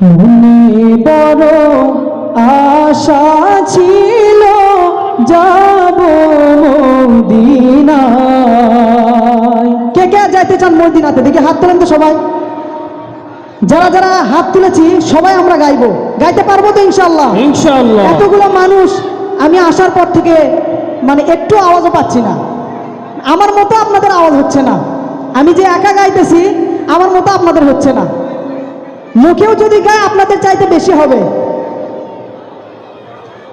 মনে বড় আশা ছিল যাব মদিনায়। কে কে যাইতে চান মদিনাতে? দেখি হাত তোলেন তো সবাই। যারা যারা হাত তুলেছি সবাই আমরা গাইবো। গাইতে পারব তো ইনশাল্লাহ ইনশাআল্লাহ। এতগুলো মানুষ আমি আসার পর থেকে মানে একটু আওয়াজও পাচ্ছি না। আমার মতো আপনাদের আওয়াজ হচ্ছে না। আমি যে একা গাইতেছি আমার মতো আপনাদের হচ্ছে না। মুখেও যদি গায় আপনাদের চাইতে বেশি হবে,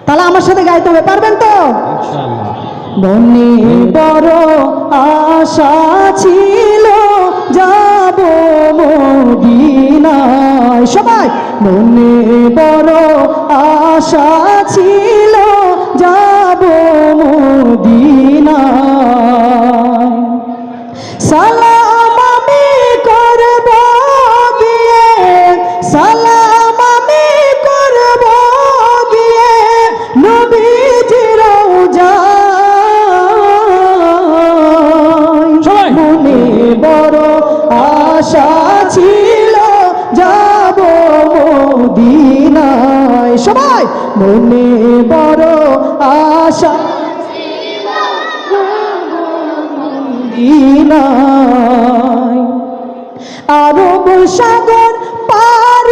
তাহলে আমার সাথে গাইতে হবে, পারবেন তো? মনে বড় আশা ছিল, যাব মদিনায়। সবাই মনে বড় আশা ছিল, যাব মদিনায়। সালাম আশা ছিল যাব মদিনায়। সবাই মনে বড় আশা। মদিনায়। আরব সাগর পারি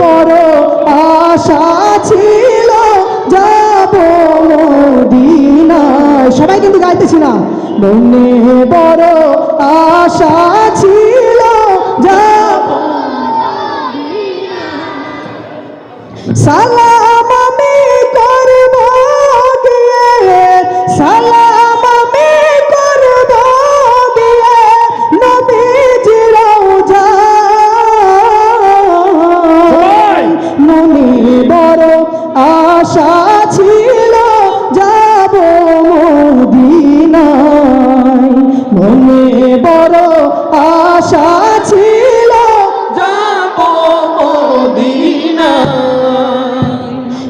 বড় আশা ছিল, যাব মদিনায়। সবাই কিন্তু গাইতেছি না। মনে বড় আশা ছিল, যাব সালাম আশা ছিল যাব মদিনা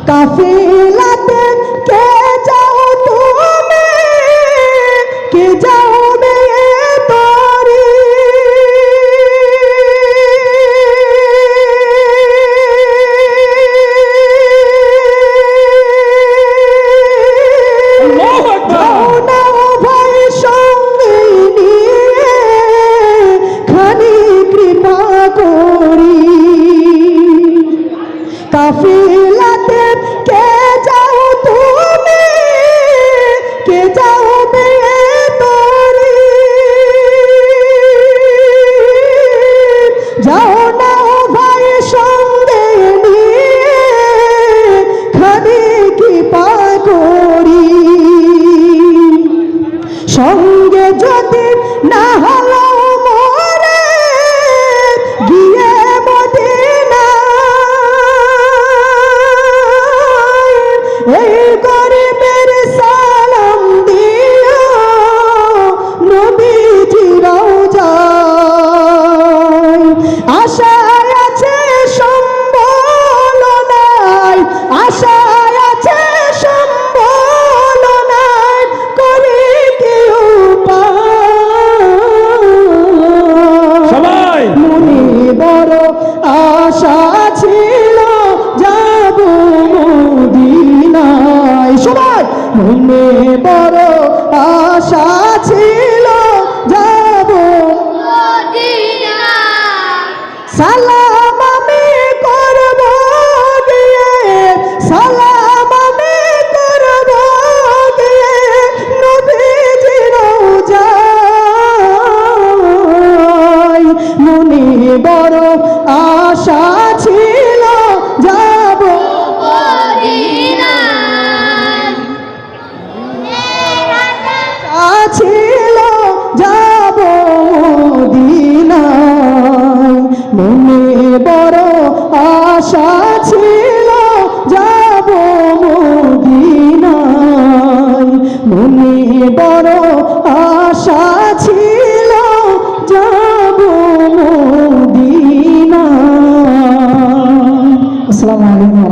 কাফিলাতে কে যাও তুমি? কে যাও গাফিলাতে কে যাও তুমি? কে যাও তোরি যাও না ভাই সঙ্গে নিয়ে কি পাগরি সঙ্গে যদি না হয় বড় আশা বড় আশা ছিল যাব মোদিনা আসসালামু আলাইকুম।